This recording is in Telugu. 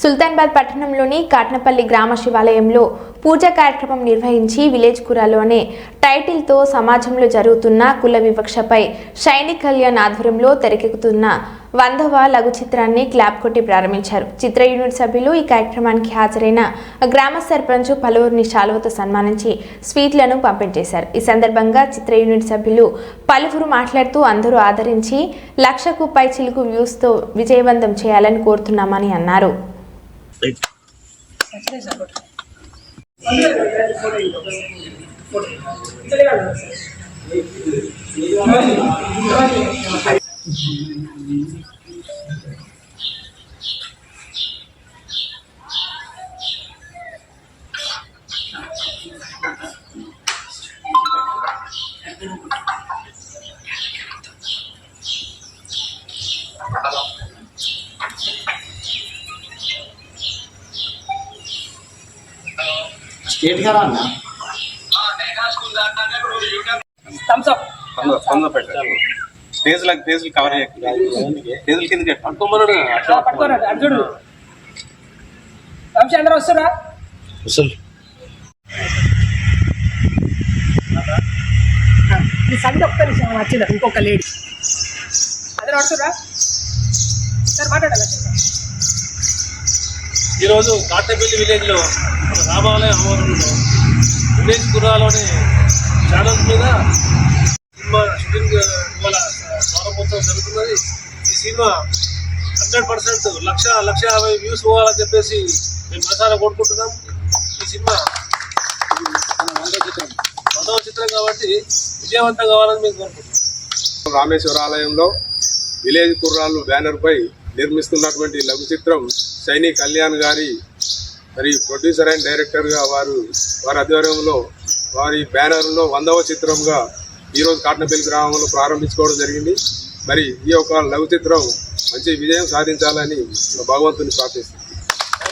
సుల్తాన్బాద్ పట్టణంలోని కాట్నపల్లి గ్రామ శివాలయంలో పూజా కార్యక్రమం నిర్వహించి విలేజ్ కురాలోనే టైటిల్తో సమాజంలో జరుగుతున్న కుల వివక్షపై షైని కళ్యాణ్ ఆధ్వర్యంలో తెరకెక్కుతున్న వందవ లఘు చిత్రాన్ని క్లాప్ కొట్టి ప్రారంభించారు. చిత్ర యూనిట్ సభ్యులు ఈ కార్యక్రమానికి హాజరైన గ్రామ సర్పంచ్ పలువురిని శాలువతో సన్మానించి స్వీట్లను పంపిణీ చేశారు ఈ సందర్భంగా చిత్ర యూనిట్ సభ్యులు పలువురు మాట్లాడుతూ అందరూ ఆదరించి లక్షకు పై చిలుకు వ్యూస్తో విజయవంతం చేయాలని కోరుతున్నామని అన్నారు. స్టేట్ కదా అన్న? తొందర తొందర పెట్టాలి పేజీలకు పేజీలు కవర్ పేజీల కింద పట్టుకోమన్నాడు పట్టుకోరా అర్జుడు వంశీ అందరూ వస్తారా? సండే ఒక్క నిమిషం వచ్చింది ఇంకొక లేడీ అందరూ వస్తారా? సార్ మాట్లాడాలి? ఈరోజు కాటపల్లి విలేజ్లో మన రామాలయ ఆవరణలో విలేజ్ గుర్రాలోని ఛానల్ మీద సినిమా షూటింగ్ ఇవాళ ప్రారంభోత్సవం జరుగుతున్నది. ఈ cinema hundred percent lakh lakh యాభై వ్యూస్ పోవాలని చెప్పేసి మేము మనసారా కోరుకుంటున్నాం. ఈ సినిమా వందవ చిత్రం కాబట్టి విజయవంతం కావాలని మేము కోరుకుంటున్నాం. రామేశ్వర ఆలయంలో విలేజ్ కుర్రాళ్ళు బ్యానర్పై నిర్మిస్తున్నటువంటి లఘు చిత్రం సైని కళ్యాణ్ గారి మరి ప్రొడ్యూసర్ అండ్ డైరెక్టర్గా వారు వారి ఆధ్వర్యంలో వారి బ్యానర్లో వందవ చిత్రంగా ఈరోజు కాటనపల్లి గ్రామంలో ప్రారంభించుకోవడం జరిగింది. మరి ఈ యొక్క లఘు చిత్రం మంచి విజయం సాధించాలని భగవంతుని ప్రార్థిస్తున్నాను